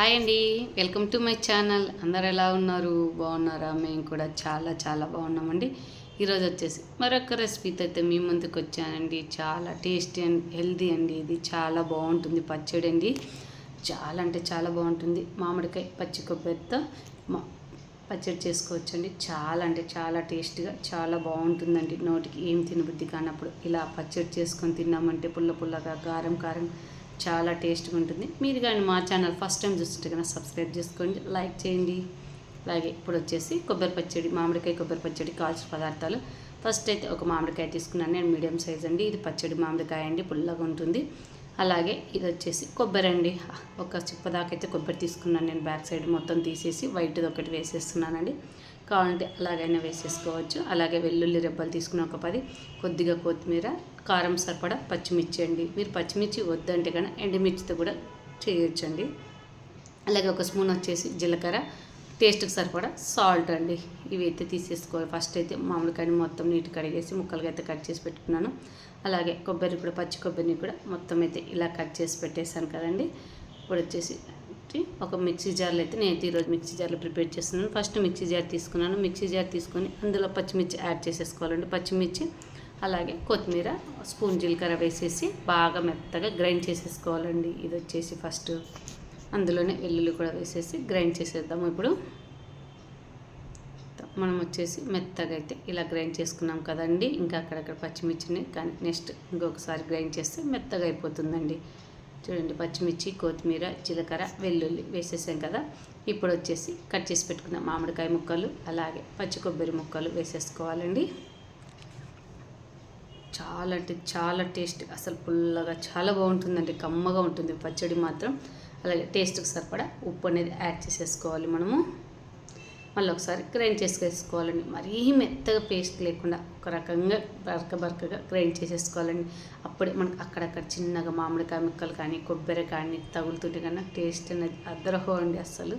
Hi అండి. Welcome to my channel. అందరు ఎలా ఉన్నారు? బాగున్నారా? మేము కూడా చాలా చాలా బాగున్నామండి. ఈరోజు వచ్చేసి మరొక రెసిపీతో అయితే మీ ముందుకు వచ్చానండి. చాలా టేస్టీ అండ్ హెల్దీ అండి. ఇది చాలా బాగుంటుంది పచ్చడి అండి. చాలా అంటే చాలా బాగుంటుంది. మామిడికాయ పచ్చి కొబ్బరితో మా పచ్చడి చేసుకోవచ్చండి. చాలా అంటే చాలా టేస్ట్గా చాలా బాగుంటుందండి. నోటికి ఏం తినబుద్ధి కానప్పుడు ఇలా పచ్చడి చేసుకొని తిన్నామంటే పుల్ల పుల్లగా కారం కారం చాలా టేస్ట్గా ఉంటుంది. మీరు కానీ మా ఛానల్ ఫస్ట్ టైం చూస్తుంటే కనుక సబ్స్క్రైబ్ చేసుకోండి లైక్ చేయండి. అలాగే ఇప్పుడు వచ్చేసి కొబ్బరి పచ్చడి మామిడికాయ కొబ్బరి పచ్చడి కాల్చిన పదార్థాలు. ఫస్ట్ అయితే ఒక మామిడికాయ తీసుకున్నాను నేను మీడియం సైజ్ అండి. ఇది పచ్చడి మామిడికాయ అండి పుల్లగా ఉంటుంది. అలాగే ఇది వచ్చేసి కొబ్బరి అండి. ఒక చిప్పదాకా అయితే కొబ్బరి తీసుకున్నాను నేను బ్యాక్ సైడ్ మొత్తం తీసేసి వైట్ది ఒకటి వేసేస్తున్నానండి. కావాలంటే అలాగైనా వేసేసుకోవచ్చు. అలాగే వెల్లుల్లి రెబ్బలు తీసుకున్న ఒక పది కొద్దిగా కొత్తిమీర కారం సరిపడా పచ్చిమిర్చి అండి. మీరు పచ్చిమిర్చి వద్దంటే కానీ ఎండుమిర్చితో కూడా చేయొచ్చండి. అలాగే ఒక స్పూన్ వచ్చేసి జీలకర్ర. టేస్ట్కి సరిపడా సాల్ట్ అండి. ఇవి అయితే తీసేసుకోవాలి. ఫస్ట్ అయితే మామిడికాయని మొత్తం నీటి కడిగేసి ముక్కలుగా అయితే కట్ చేసి పెట్టుకున్నాను. అలాగే కొబ్బరి కూడా పచ్చి కొబ్బరిని కూడా మొత్తం అయితే ఇలా కట్ చేసి పెట్టేశాను కదండి. ఇప్పుడు వచ్చేసి ఒక మిక్సీ జార్లో అయితే నేను ఈరోజు మిక్సీ జార్లో ప్రిపేర్ చేస్తున్నాను. ఫస్ట్ మిక్సీ జార్ తీసుకున్నాను. మిక్సీ జార్ తీసుకొని అందులో పచ్చిమిర్చి యాడ్ చేసేసుకోవాలండి. పచ్చిమిర్చి అలాగే కొత్తిమీర స్పూన్ జీలకర్ర వేసేసి బాగా మెత్తగా గ్రైండ్ చేసేసుకోవాలండి. ఇది వచ్చేసి ఫస్ట్ అందులోనే వెల్లుల్లి కూడా వేసేసి గ్రైండ్ చేసేద్దాము. ఇప్పుడు మనం వచ్చేసి మెత్తగా అయితే ఇలా గ్రైండ్ చేసుకున్నాం కదండి. ఇంకా అక్కడక్కడ పచ్చిమిర్చిని కానీ నెక్స్ట్ ఇంకొకసారి గ్రైండ్ చేస్తే మెత్తగా అయిపోతుందండి. చూడండి పచ్చిమిర్చి కొత్తిమీర జీలకర్ర వెల్లుల్లి వేసేసాం కదా. ఇప్పుడు వచ్చేసి కట్ చేసి పెట్టుకున్న మామిడికాయ ముక్కలు అలాగే పచ్చి కొబ్బరి ముక్కలు వేసేసుకోవాలండి. చాలా అంటే చాలా టేస్ట్ అసలు పుల్లగా చాలా బాగుంటుందండి కమ్మగా ఉంటుంది. పచ్చడి మాత్రం. అలాగే టేస్ట్కి సరిపడా ఉప్పు అనేది యాడ్ చేసేసుకోవాలి మనము. మళ్ళీ ఒకసారి గ్రైండ్ చేసుకేసుకోవాలండి మరీ మెత్తగా పేస్ట్ లేకుండా ఒక రకంగా బరక బరకగా గ్రైండ్ చేసేసుకోవాలండి. అప్పుడే మనకు అక్కడక్కడ చిన్నగా మామిడికాయ ముక్కలు కానీ కొబ్బరి కానీ తగులుతుంటే కన్నా టేస్ట్ అనేది అద్దరహో అండి అసలు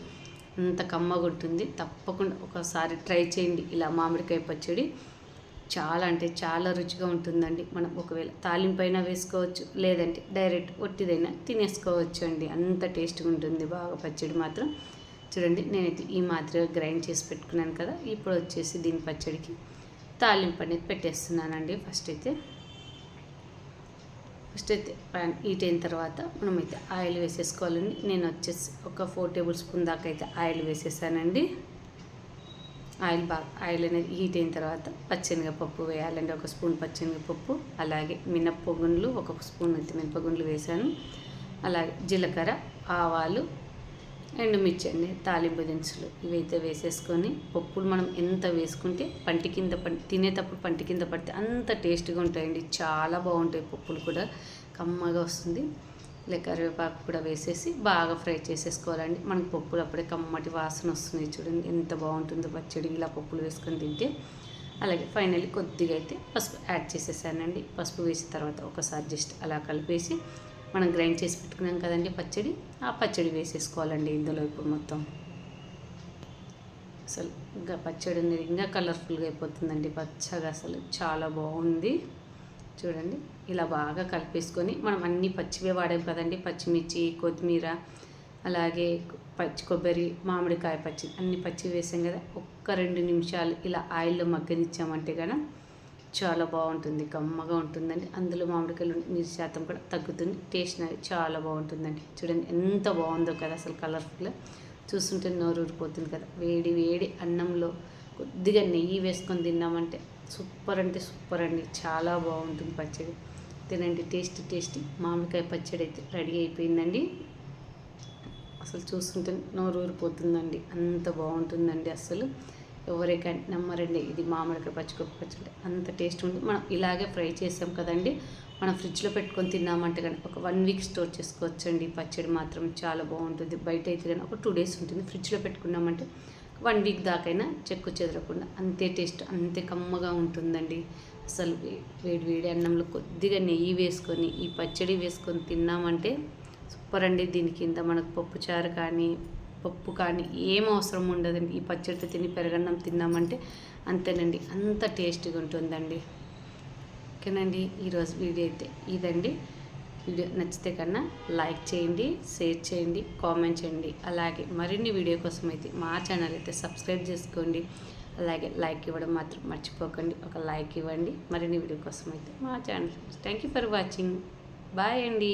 అంత కమ్మగా ఉంటుంది. తప్పకుండా ఒకసారి ట్రై చేయండి ఇలా మామిడికాయ పచ్చడి. చాలా అంటే చాలా రుచిగా ఉంటుందండి. మనం ఒకవేళ తాలింపైన వేసుకోవచ్చు లేదంటే డైరెక్ట్ ఒట్టిదైనా తినేసుకోవచ్చు అండి. అంత టేస్ట్గా ఉంటుంది. బాగా పచ్చడి మాత్రం. చూడండి నేనైతే ఈ మాదిరిగా గ్రైండ్ చేసి పెట్టుకున్నాను కదా. ఇప్పుడు వచ్చేసి దీని పచ్చడికి తాలింపు అనేది పెట్టేస్తున్నానండి. ఫస్ట్ అయితే ఫస్ట్ అయితే ప్యాన్ హీట్ అయిన తర్వాత మనమైతే ఆయిల్ వేసేసుకోవాలండి. నేను వచ్చేసి ఒక ఫోర్ టేబుల్ స్పూన్ దాకా అయితే ఆయిల్ వేసేసానండి. ఆయిల్ బాగా ఆయిల్ అనేది హీట్ అయిన తర్వాత పచ్చెనగపప్పు వేయాలండి. ఒక స్పూన్ పచ్చెనగపప్పు అలాగే మినప్పగుండ్లు ఒక స్పూన్ అయితే మినపగుండ్లు వేసాను అలాగే జీలకర్ర ఆవాలు ఎండుమిర్చి అండి తాలింపు దినుసులు ఇవైతే వేసేసుకొని పప్పులు మనం ఎంత వేసుకుంటే పంటి కింద పడి తినేటప్పుడు పంటి కింద పడితే అంత టేస్ట్గా ఉంటాయండి. చాలా బాగుంటాయి పప్పులు కూడా. కమ్మగా వస్తుంది. ఇలా కరివేపాకు కూడా వేసేసి బాగా ఫ్రై చేసేసుకోవాలండి. మనకి పప్పులు అప్పుడే కమ్మటి వాసన వస్తున్నాయి చూడండి ఎంత బాగుంటుందో పచ్చడి. ఇలా పప్పులు వేసుకొని తింటే అలాగే ఫైనల్లీ కొద్దిగా అయితే పసుపు యాడ్ చేసేసానండి. పసుపు వేసిన తర్వాత ఒకసారి జస్ట్ అలా కలిపేసి మనం గ్రైండ్ చేసి పెట్టుకున్నాం కదండి పచ్చడి ఆ పచ్చడి వేసేసుకోవాలండి ఇందులో ఇప్పుడు మొత్తం. అసలు ఇంకా పచ్చడి అనేది ఇంకా కలర్ఫుల్గా అయిపోతుందండి పచ్చగా అసలు చాలా బాగుంది. చూడండి. ఇలా బాగా కలిపేసుకొని మనం అన్ని పచ్చివే వాడాం కదండి. పచ్చిమిర్చి కొత్తిమీర అలాగే పచ్చి కొబ్బరి మామిడికాయ పచ్చి అన్ని పచ్చి వేసాం కదా. ఒక్క రెండు నిమిషాలు ఇలా ఆయిల్లో మగ్గనిచ్చామంటే కదా చాలా బాగుంటుంది. కమ్మగా ఉంటుందండి. అందులో మామిడికాయలు నీరు శాతం కూడా తగ్గుతుంది. టేస్ట్ అనేది చాలా బాగుంటుందండి. చూడండి ఎంత బాగుందో కదా అసలు కలర్ఫుల్గా చూస్తుంటే నోరు ఊరిపోతుంది కదా. వేడి వేడి అన్నంలో కొద్దిగా నెయ్యి వేసుకొని తిన్నామంటే సూపర్ అంటే సూపర్ అండి. చాలా బాగుంటుంది పచ్చడి. తినండి టేస్టీ టేస్టీ. మామిడికాయ పచ్చడి అయితే రెడీ అయిపోయిందండి. అసలు చూస్తుంటే నోరు ఊరిపోతుందండి. అంత బాగుంటుందండి అసలు. ఎవరికైనా నమ్మరండి. ఇది మామిడికాయ పచ్చికొప్ప పచ్చడి. అంత టేస్ట్ ఉంటుంది. మనం ఇలాగే ఫ్రై చేసాం కదండి. మనం ఫ్రిడ్జ్లో పెట్టుకొని తిన్నామంటే కానీ ఒక వన్ వీక్ స్టోర్ చేసుకోవచ్చండి. పచ్చడి మాత్రం చాలా బాగుంటుంది. బయట అయితే కానీ ఒక టూ డేస్ ఉంటుంది. ఫ్రిడ్జ్లో పెట్టుకున్నామంటే వన్ వీక్ దాకైనా చెక్కు చెదరకుండా అంతే టేస్ట్ అంతే కమ్మగా ఉంటుందండి. అసలు వేడి వేడి అన్నంలో కొద్దిగా నెయ్యి వేసుకొని ఈ పచ్చడి వేసుకొని తిన్నామంటే సూపర్ అండి. దీని కింద మనకు పప్పుచారు కానీ పప్పు కానీ ఏం అవసరం ఉండదండి. ఈ పచ్చడితో తిని పెరగన్నం తిన్నామంటే అంతేనండి. అంత టేస్టీగా ఉంటుందండి. ఓకేనండి. ఈరోజు వీడియో అయితే ఇదండి. వీడియో నచ్చితే కన్నా లైక్ చేయండి షేర్ చేయండి కామెంట్ చేయండి. అలాగే మరిన్ని వీడియో కోసం అయితే మా ఛానల్ అయితే సబ్స్క్రైబ్ చేసుకోండి. అలాగే లైక్ ఇవ్వడం మాత్రం మర్చిపోకండి. ఒక లైక్ ఇవ్వండి. మరిన్ని వీడియో కోసం అయితే మా channel. Thank you for watching bye అండి.